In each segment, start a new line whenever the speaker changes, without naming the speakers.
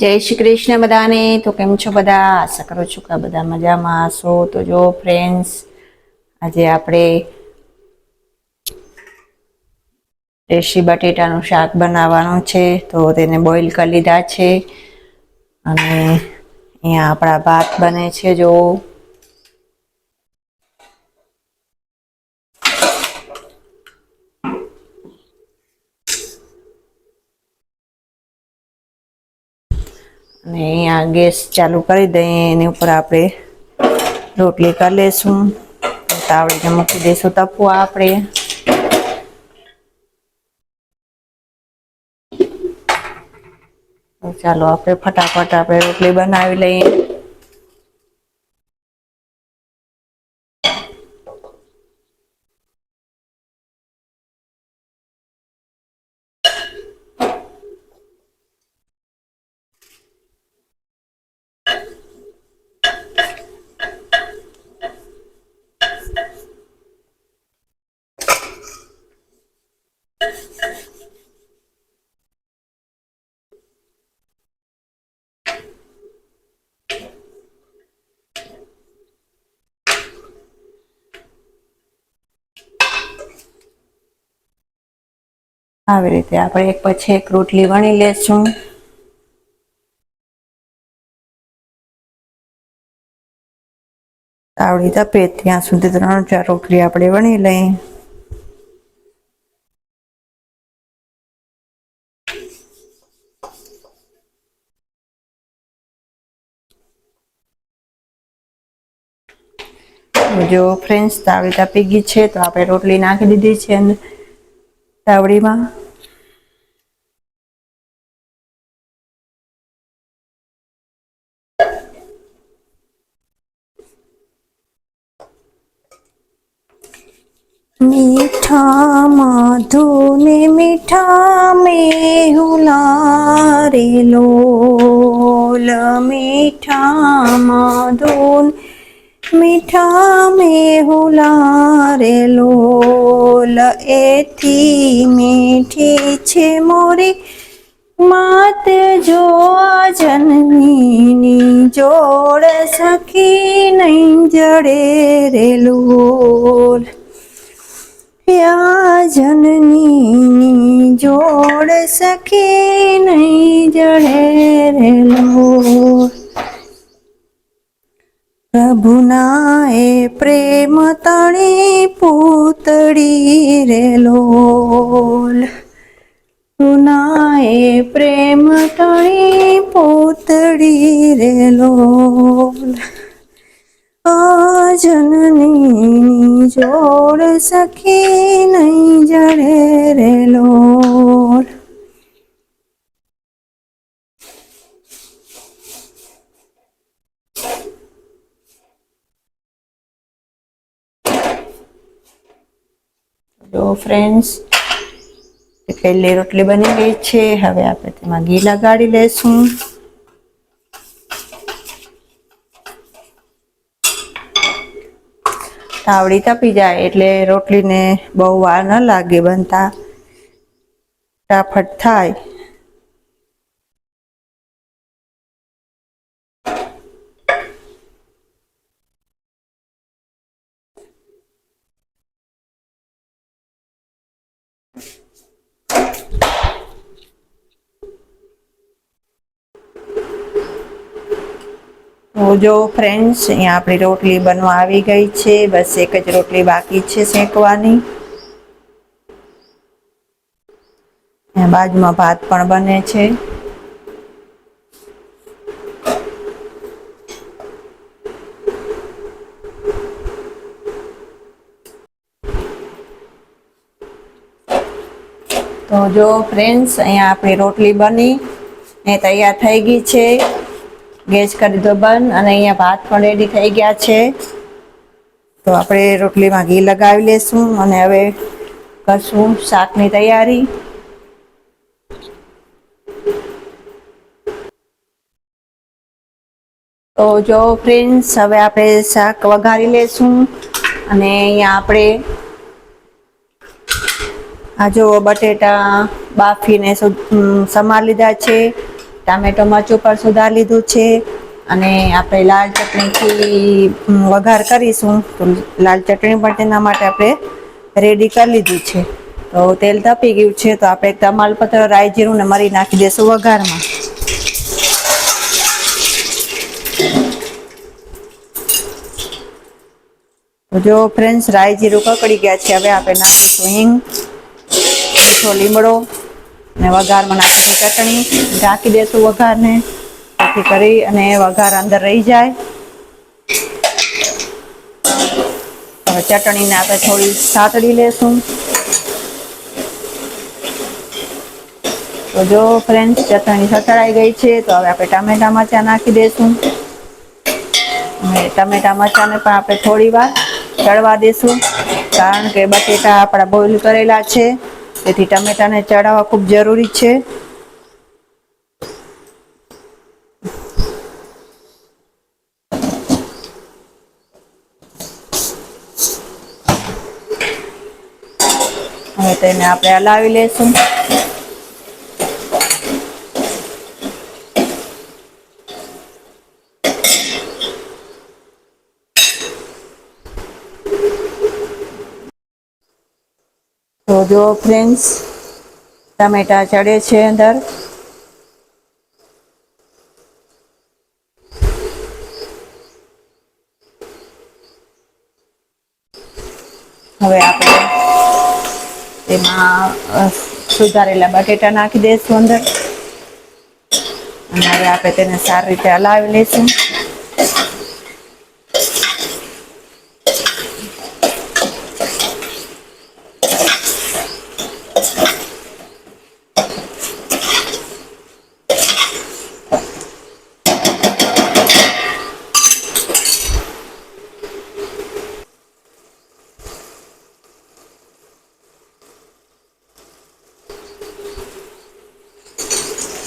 જય શ્રી કૃષ્ણ બધાને. તો કેમ છો બધા? આશા કરું છું કે બધા મજામાં હશો. તો જો ફ્રેન્ડ્સ આજે આપણે દેશી બટેટાનું શાક બનાવવાનું છે. તો તેને બોઇલ કરી લીધા છે. અને અહીંયા આપણા ભાત બને છે, જો. અને અહીંયા ગેસ ચાલુ કરી દઈએ. એની ઉપર આપણે રોટલી કરી લેશું. તાવડીને મૂકી દઈશું તપવા આપણે. ચાલો આપણે ફટાફટ આપણે રોટલી બનાવી લઈએ. આવી રીતે આપણે એક પછી એક રોટલી વણી લેશું. તાવડી તપે ત્યાં સુધી ત્રણ ચાર રોટલી આપણે વણી લઈએ જો ફ્રેન્ડ્સ, તાવડી તાપી ગઈ છે, તો આપણે રોટલી નાખી દીધી છે તાવડીમાં મીઠા મધુને મીઠા મેહુલા રે લોલ. મીઠા મધુન મીઠા મેહુલા રે લોલ. એથી મીઠી છે મોરી માત જો જનની જોડ સખી નહીં જડે રે લોલ. યા જનની જોડ સખી નહીં જડે રે લોલ પ્રભુના એ પ્રેમ તણી પૂતળી રેલો પ્રભુના એ પ્રેમ તણી પૂતળી રે લોલ. જનની જોડ સખી નહીં જડે રે લોલ જો ફ્રેન્ડ્સ પહેલી રોટલી બની ગઈ છે. હવે આપણે તેમાં ઘી લગાડી લઈશું તાવડી તપી જાય એટલે રોટલીને બહુ વાર ન લાગે બનતા. ફટાફટ થાય. તો જો ફ્રેન્ડ્સ અહીંયા આપણી રોટલી બનવા આવી ગઈ છે. બસ એક જ રોટલી બાકી છે શેકવાની. બાજુમાં ભાત પણ બને છે. તો જો ફ્રેન્ડ્સ અહીંયા આપણી રોટલી બની ને તૈયાર થઈ ગઈ છે. ગેસ કરી દીધો બંધ અને અહીંયા ભાત પણ રેડી થઈ ગયા છે. તો આપણે રોટલીમાં ઘી લગાવી લેશું અને હવે કરશું શાકની તૈયારી. તો જો ફ્રેન્ડ્સ હવે આપણે શાક વઘારી લેશું અને અહીંયા આપણે આ જો બટેટા બાફીને સમાર લીધા છે. ટામેટો મરચું પણ સુધાર લીધું છે અને આપણે લાલ ચટણીથી વઘાર કરીશું તો લાલ ચટણી પણ તેના માટે આપણે રેડી કરી લીધું છે. તો તેલ તપી ગયું છે તો આપણે તમાલપત્ર રાઈ જીરું ને મરી નાખી દઈશું વઘારમાં. જો ફ્રેન્ડ્સ રાઈ જીરું કકડી ગયા છે, હવે આપણે નાખીશું હિંગ મીઠો લીમડો ને વઘારમાં નાખીશું ચટણી ઢાંકી દેશું વઘારને. જેથી કરી અને વઘાર અંદર રહી જાય. હવે ચટણીને આપણે થોડી સાતડી લેશું. તો જો ફ્રેન્ડ ચટણી સતળાઈ ગઈ છે, તો હવે આપણે ટામેટા મરચાં નાખી દઈશું અને ટામેટા મરચાંને પણ આપણે થોડી વાર ચડવા દઈશું કારણ કે બટેટા આપણા બોઇલ કરેલા છે. તેથી ટમેટાને ચડાવવા ખૂબ જરૂરી છે. હવે તેને આપણે હલાવી લેશું. તો જો ફ્રેન્ડ્સ ટમેટા ચડે છે અંદર. હવે આપણે તેમાં સુધારેલા બટેટા નાખી દઈશું અંદર. અને હવે આપણે તેને સારી રીતે હલાવી લઈશું.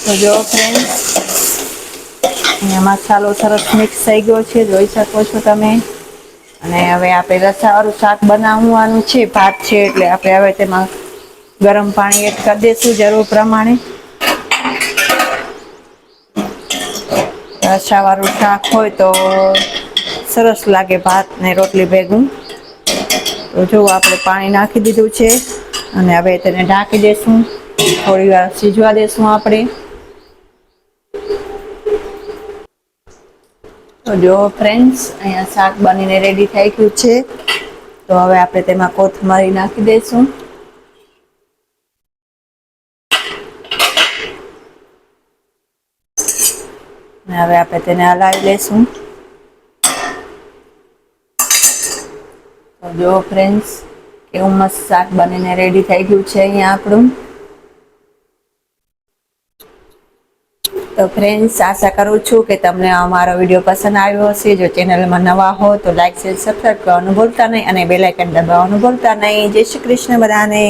તો જો ફ્રેન્ડ્સ અહીંયા મસાલો સરસ મિક્સ થઈ ગયો છે, જોઈ શકો છો તમે. અને હવે આપણે રસાવાળું શાક બનાવવાનું છે, ભાત છે, એટલે આપણે હવે તેમાં ગરમ પાણી એડ કરી દઈશું જરૂર પ્રમાણે. રસાવાળું શાક હોય તો સરસ લાગે ભાત ને રોટલી ભેગું. તો જો આપણે પાણી નાખી દીધું છે, અને હવે તેને ઢાંકી દઈશું થોડી વાર સીજવા દઈશું આપણે. તો જો ફ્રેન્ડ્સ અહીંયા શાક બનીને રેડી થઈ ગયું છે. તો હવે આપણે તેમાં કોથમરી નાખી દઈશું. હવે આપણે તેને હલાવી લઈશું. તો જો ફ્રેન્ડ્સ કેવું મસ્ત શાક બનીને રેડી થઈ ગયું છે અહીંયા આપણું. તો ફ્રેન્ડ્સ આશા કરું છું કે તમને અમારો વીડિયો પસંદ આવ્યો હશે. જો ચેનલમાં નવા હો તો લાઇક શેર સબસ્ક્રાઈબ કરવાનું ભૂલતા નહીં અને બેલાઇકન દબાવવાનું ભૂલતા નહીં. જય શ્રી કૃષ્ણ બધાને.